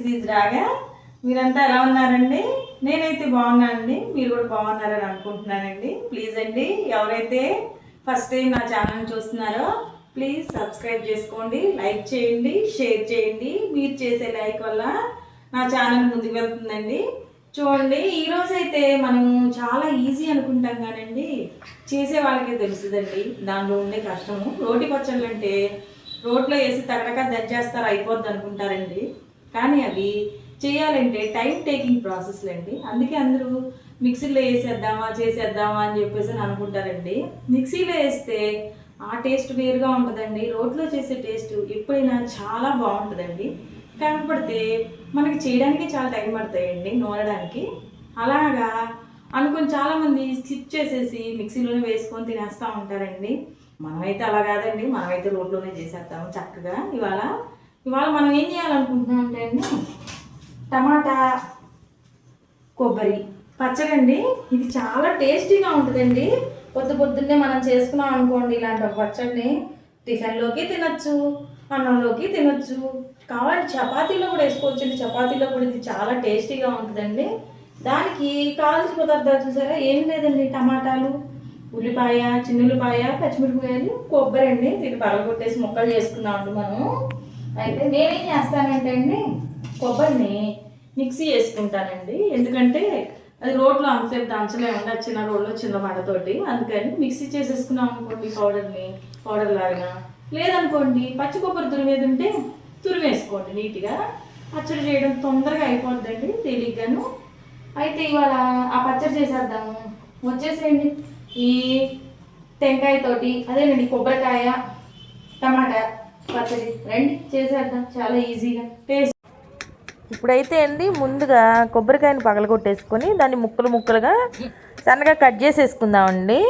ఇది రాగా మీరంతా ఎలా ఉన్నారండి? నేనైతే బాగున్నానండి. మీరు కూడా బాగున్నారని అనుకుంటున్నానండి. ప్లీజ్ అండి ఎవరైతే ఫస్ట్ టైం నా ఛానల్ చూస్తున్నారో ప్లీజ్ సబ్స్క్రైబ్ చేసుకోండి లైక్ చేయండి షేర్ చేయండి. మీరు చేసే లైక్ వల్ల నా ఛానల్ ముందుకు వెళ్తుందండి. చూడండి ఈరోజు అయితే మనం చాలా ఈజీ అనుకుంటాం కానండి. చేసే వాళ్ళకే తెలుస్తుందండి దానిలో ఉండే కష్టము. రోటి పచ్చళ్ళు అంటే రోట్లో వేసి తగడక దంచేస్తారు అయిపోద్ది అనుకుంటారండి. కానీ అవి చేయాలంటే టైం టేకింగ్ ప్రాసెస్లు అండి. అందుకే అందరూ మిక్సీలో వేసేద్దామా చేసేద్దామా అని చెప్పేసి అని అనుకుంటారండి. మిక్సీలో వేస్తే ఆ టేస్ట్ వేరుగా ఉంటుందండి. రోట్లో చేసే టేస్ట్ ఎప్పుడైనా చాలా బాగుంటుందండి. కాకపోతే మనకి చేయడానికి చాలా టైం పడతాయండి నూనడానికి. అలాగా అనుకుని చాలామంది స్కిప్ చేసేసి మిక్సీలోనే వేసుకొని తినేస్తూ ఉంటారండి. మనమైతే అలా కాదండి. మనమైతే రోడ్లోనే చేసేస్తాము చక్కగా. ఇవాళ ఇవాళ మనం ఏం చేయాలనుకుంటున్నాం అంటే అండి టమాటా కొబ్బరి పచ్చడి అండి ఇది చాలా టేస్టీగా ఉంటుందండి. పొద్దు పొద్దున్నే మనం చేసుకున్నాం అనుకోండి ఇలాంటి ఒక పచ్చడిని టిఫిన్లోకి తినచ్చు అన్నంలోకి తినచ్చు. కావాలి చపాతీలో కూడా వేసుకోవచ్చు అండి చపాతీలో కూడా ఇది చాలా టేస్టీగా ఉంటుందండి. దానికి కావాల్సిన పదార్థాలు చూసారా? ఏం లేదండి టమాటాలు ఉల్లిపాయ చిన్న ఉల్లిపాయ పచ్చిమిరపకాయలు కొబ్బరి అండి. దీన్ని పగలగొట్టేసి ముక్కలు చేసుకున్నామండి మనం. అయితే నేనేం చేస్తానంటే అండి కొబ్బరిని మిక్సీ చేసుకుంటానండి ఎందుకంటే అది రోడ్లో అంతసేపు దంచలేమండి అది చిన్న రోడ్లో చిన్న మడతోటి. అందుకని మిక్సీ చేసేసుకున్నాం అనుకోండి పౌడర్ని పౌడర్ లాగా. లేదనుకోండి పచ్చి కొబ్బరి తురిమేది ఉంటే తురిమేసుకోండి నీట్గా. పచ్చడి చేయడం తొందరగా అయిపోద్దండి తేలిగ్గాను అయితే ఇవాళ ఆ పచ్చడి చేసేద్దాము. వచ్చేసేయండి. ఈ టెంకాయతోటి అదేనండి కొబ్బరికాయ టమాటా. పచ్చడి. రండి చేసేద్దాం. చాలా ఈజీగా. టేస్ట్. ఇప్పుడైతే అండి ముందుగా కొబ్బరికాయని పగలగొట్టేసుకొని దాన్ని ముక్కలు ముక్కలుగా సన్నగా కట్ చేసేసుకుందామండి.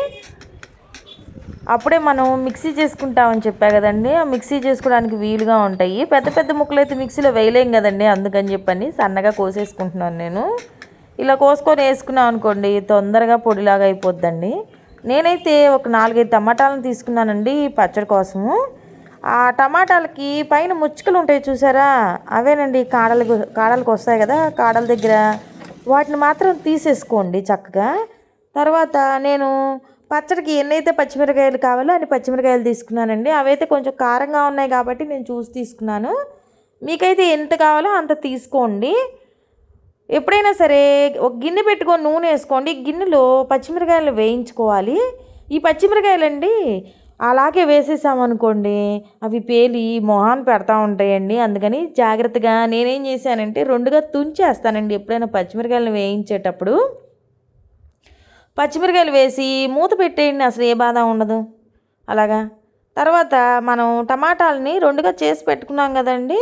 అప్పుడే మనం మిక్సీ చేసుకుంటామని చెప్పా కదండి ఆ మిక్సీ చేసుకోవడానికి వీలుగా ఉంటాయి. పెద్ద పెద్ద ముక్కలు అయితే మిక్సీలో వేయలేం కదండి అందుకని చెప్పని సన్నగా కోసేసుకుంటున్నాను నేను. ఇలా కోసుకొని వేసుకున్నాం అనుకోండి తొందరగా పొడిలాగా అయిపోద్దండి. నేనైతే ఒక నాలుగైదు టమాటాలను తీసుకున్నానండి పచ్చడి కోసము. ఆ టమాటాలకి పైన ముచ్చుకలు ఉంటాయి చూసారా? అవేనండి కాడలకు కాడలకు వస్తాయి కదా కాడల దగ్గర. వాటిని మాత్రం తీసేసుకోండి చక్కగా. తర్వాత నేను పచ్చడికి ఎన్నైతే పచ్చిమిరకాయలు కావాలో అన్ని పచ్చిమిరకాయలు తీసుకున్నానండి. అవైతే కొంచెం కారంగా ఉన్నాయి కాబట్టి నేను చూసి తీసుకున్నాను. మీకైతే ఎంత కావాలో అంత తీసుకోండి. ఎప్పుడైనా సరే ఒక గిన్నె పెట్టుకొని నూనె వేసుకోండి. గిన్నెలో పచ్చిమిరకాయలు వేయించుకోవాలి. ఈ పచ్చిమిరకాయలండి అలాగే వేసేసామనుకోండి అవి పేలి మొహాన్ని పెడతా ఉంటాయండి. అందుకని జాగ్రత్తగా నేనేం చేశానంటే రెండుగా తుంచేస్తానండి ఎప్పుడైనా పచ్చిమిరకాయలను వేయించేటప్పుడు. పచ్చిమిరకాయలు వేసి మూత పెట్టేయండి అసలు ఏ బాధ ఉండదు. అలాగా? తర్వాత మనం టమాటాలని రెండుగా చేసి పెట్టుకున్నాం కదండి.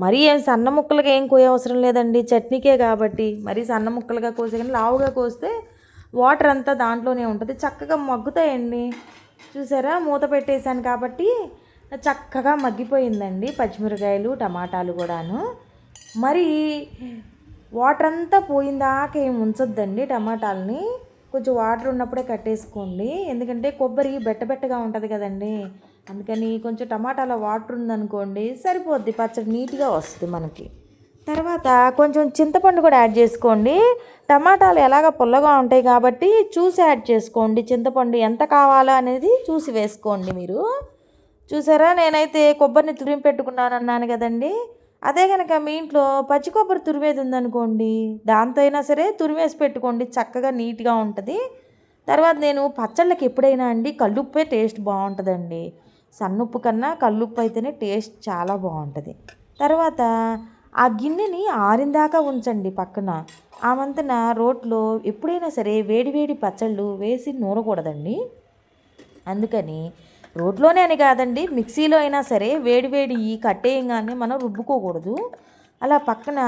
మరీ ఏం సన్న ముక్కలుగా ఏం కోయ అవసరం లేదండి. చట్నీకే కాబట్టి మరీ సన్న ముక్కలుగా కోసే కానీ లావుగా కోస్తే వాటర్ అంతా దాంట్లోనే ఉంటుంది. చక్కగా మగ్గుతాయండి. చూసారా? మూత పెట్టేశాను కాబట్టి చక్కగా మగ్గిపోయిందండి పచ్చిమిరకాయలు టమాటాలు కూడాను. మరి వాటర్ అంతా పోయిందాక ఏమి ఉంచొద్దండి టమాటాలని. కొంచెం వాటర్ ఉన్నప్పుడే కట్టేసుకోండి. ఎందుకంటే కొబ్బరి బెట్టబెట్టగా ఉంటుంది కదండి. అందుకని కొంచెం టమాటాలో వాటర్ ఉందనుకోండి సరిపోద్ది పచ్చడి నీట్గా వస్తుంది మనకి. తర్వాత కొంచెం చింతపండు కూడా యాడ్ చేసుకోండి. టమాటాలు ఎలాగ పుల్లగా ఉంటాయి కాబట్టి చూసి యాడ్ చేసుకోండి. చింతపండు ఎంత కావాలా అనేది చూసి వేసుకోండి మీరు. చూసారా? నేనైతే కొబ్బరిని తురిమి పెట్టుకున్నాను అన్నాను కదండి. అదే కనుక మీ ఇంట్లో పచ్చి కొబ్బరి తురిమేది ఉందనుకోండి దాంతో అయినా సరే తురిమేసి పెట్టుకోండి. చక్కగా నీట్గా ఉంటుంది. తర్వాత నేను పచ్చళ్ళకి ఎప్పుడైనా అండి కల్లుప్పే టేస్ట్ బాగుంటుందండి. సన్నుప్పు కన్నా కల్లుప్పు అయితేనే టేస్ట్ చాలా బాగుంటుంది. తర్వాత ఆ గిన్నెని ఆరిందాకా ఉంచండి పక్కన. ఆ వంతున రోట్లో ఎప్పుడైనా సరే వేడివేడి పచ్చళ్ళు వేసి నూరకూడదండి. అందుకని రోడ్లోనే అని కాదండి మిక్సీలో అయినా సరే వేడివేడి కట్టేయంగానే మనం రుబ్బుకోకూడదు. అలా పక్కన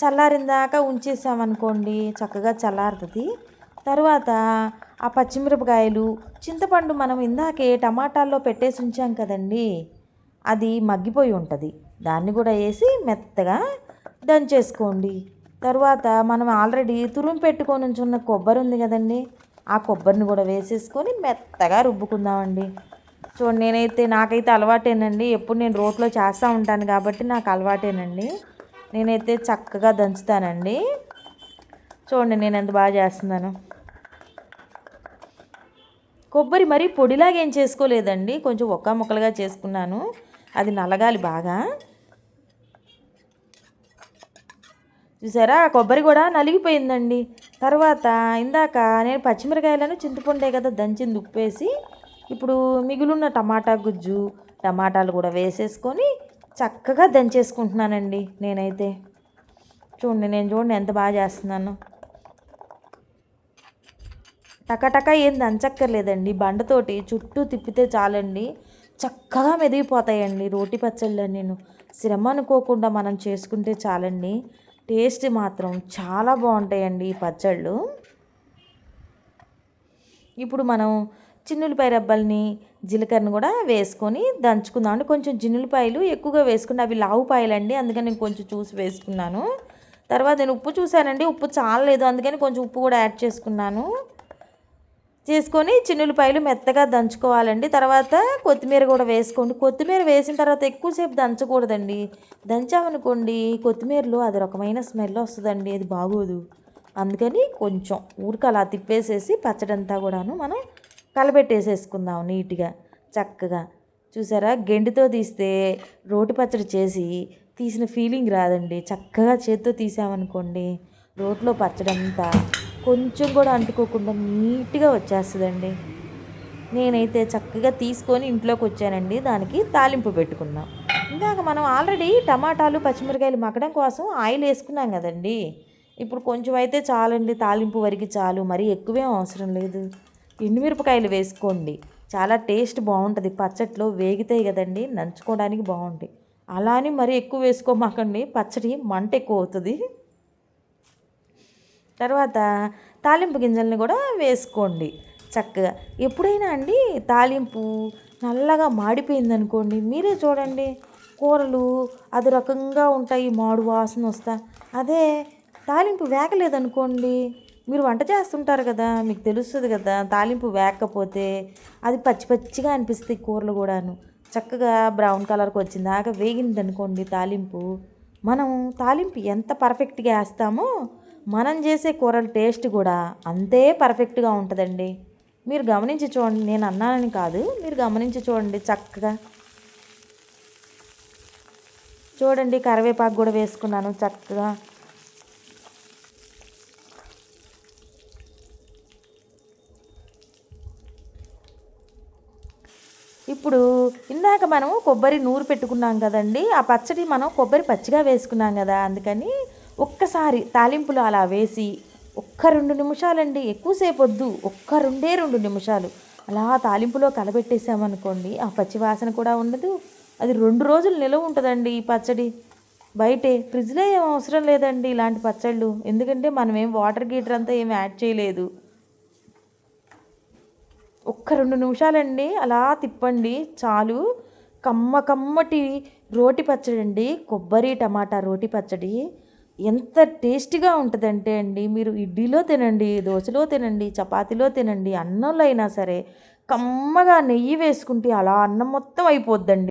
చల్లారిందాక ఉంచేసామనుకోండి చక్కగా చల్లారుతుంది. తర్వాత ఆ పచ్చిమిరపకాయలు చింతపండు మనం ఇందాకే టమాటాల్లో పెట్టేసి ఉంచాం కదండి అది మగ్గిపోయి ఉంటుంది. దాన్ని కూడా వేసి మెత్తగా దంచేసుకోండి తర్వాత మనం ఆల్రెడీ తురుము పెట్టుకొని ఉంచున్న కొబ్బరి ఉంది కదండి ఆ కొబ్బరిని కూడా వేసేసుకొని మెత్తగా రుబ్బుకుందామండి. చూడండి నేనైతే నాకైతే అలవాటేనండి. ఎప్పుడు నేను రోట్లో చేస్తూ ఉంటాను కాబట్టి నాకు అలవాటేనండి. నేనైతే చక్కగా దంచుతానండి. చూడండి నేను ఎంత బాగా చేస్తున్నాను. కొబ్బరి మరీ పొడిలాగా ఏం చేసుకోలేదండి. కొంచెం ఒక్క ముక్కలుగా చేసుకున్నాను. అది నలగాలి బాగా. చూసారా? కొబ్బరి కూడా నలిగిపోయిందండి. తర్వాత ఇందాక నేను పచ్చిమిరకాయలను చింతపండే కదా దంచింది ఉప్పేసి ఇప్పుడు మిగులున్న టమాటా గుజ్జు టమాటాలు కూడా వేసేసుకొని చక్కగా దంచేసుకుంటున్నానండి నేనైతే. చూడండి నేను చూడండి ఎంత బాగా చేస్తున్నాను. టకటక ఏం దంచక్కర్లేదండి. బండతోటి చుట్టూ తిప్పితే చాలండి. చక్కగా మెదిగిపోతాయండి రోటి పచ్చళ్ళు నేను శ్రమ అనుకోకుండా మనం చేసుకుంటే చాలండి. టేస్ట్ మాత్రం చాలా బాగుంటాయండి ఈ పచ్చళ్ళు. ఇప్పుడు మనం చిన్నులపాయ రబ్బల్ని జీలకర్రను కూడా వేసుకొని దంచుకుందాం అంటే కొంచెం జిన్నులపాయలు ఎక్కువగా వేసుకుని అవి లావు పాయలండి అందుకని నేను కొంచెం చూసి వేసుకున్నాను. తర్వాత నేను ఉప్పు చూశానండి. ఉప్పు చాలలేదు. అందుకని కొంచెం ఉప్పు కూడా యాడ్ చేసుకున్నాను. చేసుకొని చిన్నులపాయలు మెత్తగా దంచుకోవాలండి. తర్వాత కొత్తిమీర కూడా వేసుకోండి. కొత్తిమీర వేసిన తర్వాత ఎక్కువసేపు దంచకూడదండి. దంచామనుకోండి కొత్తిమీరలో అది రకమైన స్మెల్ వస్తుందండి. అది బాగోదు. అందుకని కొంచెం ఊరికి అలా తిప్పేసేసి పచ్చడంతా కూడాను మనం కలబెట్టేసేసుకుందాం నీట్గా చక్కగా. చూసారా? గెండితో తీస్తే రోటి పచ్చడి చేసి తీసిన ఫీలింగ్ రాదండి. చక్కగా చేత్తో తీసామనుకోండి రోట్లో పచ్చడంతా కొంచెం కూడా అంటుకోకుండా నీట్గా వచ్చేస్తుందండి. నేనైతే చక్కగా తీసుకొని ఇంట్లోకి వచ్చానండి. దానికి తాలింపు పెట్టుకున్నాం. ఇందాక మనం ఆల్రెడీ టమాటాలు పచ్చిమిరకాయలు మక్కడం కోసం ఆయిల్ వేసుకున్నాం కదండి. ఇప్పుడు కొంచెం అయితే చాలండి. తాలింపు వరకు చాలు. మరీ ఎక్కువేం అవసరం లేదు. ఎండుమిరపకాయలు వేసుకోండి. చాలా టేస్ట్ బాగుంటుంది. పచ్చట్లో వేగితాయి కదండి. నంచుకోవడానికి బాగుంటాయి. అలా అని మరీ ఎక్కువ వేసుకోమాకండి. పచ్చడి మంట ఎక్కువ అవుతుంది. తర్వాత తాలింపు గింజల్ని కూడా వేసుకోండి చక్కగా. ఎప్పుడైనా అండి తాలింపు నల్లగా మాడిపోయింది అనుకోండి మీరే చూడండి కూరలు అది రకంగా ఉంటాయి మాడు వాసన వస్తా. అదే తాలింపు వేకలేదనుకోండి మీరు వంట చేస్తుంటారు కదా మీకు తెలుస్తుంది కదా తాలింపు వేకపోతే అది పచ్చి పచ్చిగా అనిపిస్తాయి కూరలు కూడాను. చక్కగా బ్రౌన్ కలర్కి వచ్చిందాకా వేగింది అనుకోండి తాలింపు. మనం తాలింపు ఎంత పర్ఫెక్ట్గా వేస్తామో మనం చేసే కూరల టేస్ట్ కూడా అంతే పర్ఫెక్ట్గా ఉంటుందండి. మీరు గమనించి చూడండి నేను అన్నానని కాదు మీరు గమనించి చూడండి చక్కగా. చూడండి కరివేపాకు కూడా వేసుకున్నాను చక్కగా. ఇప్పుడు ఇందాక మనం కొబ్బరి నూరు పెట్టుకున్నాం కదండి ఆ పచ్చడి మనం కొబ్బరి పచ్చిగా వేసుకున్నాం కదా అందుకని ఒక్కసారి తాలింపులు అలా వేసి ఒక్క రెండు నిమిషాలండి ఎక్కువసేపు వద్దు ఒక్క రెండే రెండు నిమిషాలు. అలా తాలింపులో కలబెట్టేసామనుకోండి ఆ పచ్చి వాసన కూడా ఉండదు. అది రెండు రోజులు నిలవ ఉంటుందండి ఈ పచ్చడి. బయటే ఫ్రిడ్జ్లో ఏం అవసరం లేదండి ఇలాంటి పచ్చళ్ళు. ఎందుకంటే మనం ఏం వాటర్ గీటర్ అంతా ఏం యాడ్ చేయలేదు. ఒక్క రెండు నిమిషాలండి అలా తిప్పండి. చాలు. కమ్మ కమ్మటి రోటి పచ్చడి అండి కొబ్బరి టమాటా రోటి పచ్చడి. ఎంత టేస్టీగా ఉంటుందంటే అండి మీరు ఇడ్లీలో తినండి దోశలో తినండి చపాతీలో తినండి అన్నంలో అయినా సరే కమ్మగా నెయ్యి వేసుకుంటే అలా అన్నం మొత్తం అయిపోద్దండి.